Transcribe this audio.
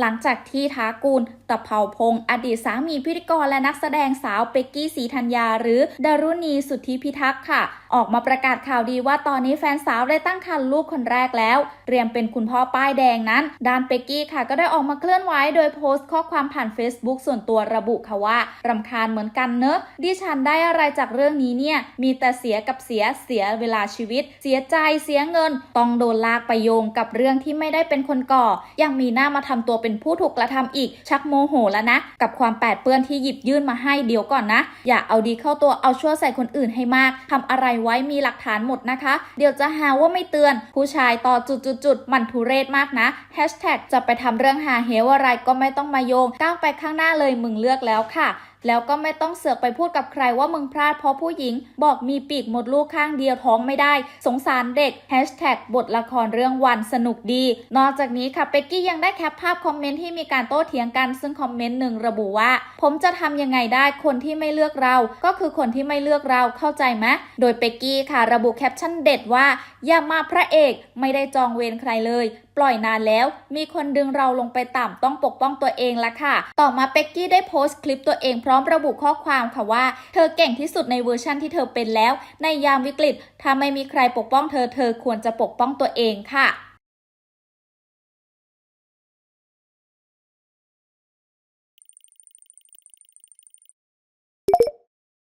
หลังจากที่ท้ากูลตะเภาพงศ์อดีตสามีพิธีกรและนักแสดงสาวเป็กกี้สีธัญญาหรือดารุณีสุทธิพิทักษ์ค่ะ ออกมาประกาศข่าวดีว่าตอนนี้แฟนสาวได้ตั้งครรภ์ลูกคนแรกแล้วเตรียมเป็นคุณพ่อป้ายแดงนั้นด้านเป็กกี้ค่ะ ก็ได้ออกมาเคลื่อนไหวโดยโพสต์ข้อความผ่าน Facebook ส่วนตัวระบุค่ะว่ารำคาญเหมือนกันเนอะดิฉันได้อะไรจากเรื่องนี้เนี่ยมีแต่เสียกับเสียเสียเวลาชีวิต เสียใจเสียเงิน ต้องโดนลากไปโยงกับเรื่องที่ไม่ได้เป็นคนก่อ ยังมีหน้ามาทำตัวเป็นผู้ถูกกระทำอีกชักโมโหแล้วนะ กับความแปดเปื้อนที่หยิบยื่นมาให้เดี๋ยวก่อนนะ อย่าเอาดีเข้าตัวเอาชั่วใส่คนอื่นให้มากทำอะไรไว้มีหลักฐานหมดนะคะ เดี๋ยวจะหาว่าไม่เตือน ผู้ชายต่อจุดๆๆมันทุเรศมากนะแฮชแท็กจะไปทำเรื่องหาเหวอะไรก็ไม่ต้องมาโยงก้าวไปข้างหน้าเลยมึงเลือกแล้วค่ะแล้วก็ไม่ต้องเสือกไปพูดกับใครว่ามึงพลาดเพราะผู้หญิง บอกมีปีกหมดลูกข้างเดียวท้องไม่ได้ สงสารเด็กแฮชแท็กบทละครเรื่องวันสนุกดี นอกจากนี้ค่ะเป็กกี้ยังได้แคปภาพคอมเมนต์ที่มีการโต้เถียงกัน ซึ่งคอมเมนต์หนึ่งระบุว่า ผมจะทำยังไงได้คนที่ไม่เลือกเรา ก็คือคนที่ไม่เลือกเราเข้าใจไหมโดยเป็กกี้ค่ะ ระบุแคปชั่นเด็ดว่าอย่ามาพระเอกไม่ได้จองเวรใครเลยปล่อยนานแล้ว มีคนดึงเราลงไปต่ำต้องปกป้องตัวเองละค่ะ ต่อมาเป็กกี้ได้โพสต์คลิปตัวเองพร้อมระบุข้อความค่ะว่า เธอเก่งที่สุดในเวอร์ชั่นที่เธอเป็นแล้ว ในยามวิกฤตถ้าไม่มีใครปกป้องเธอเธอควรจะปกป้องตัวเองค่ะ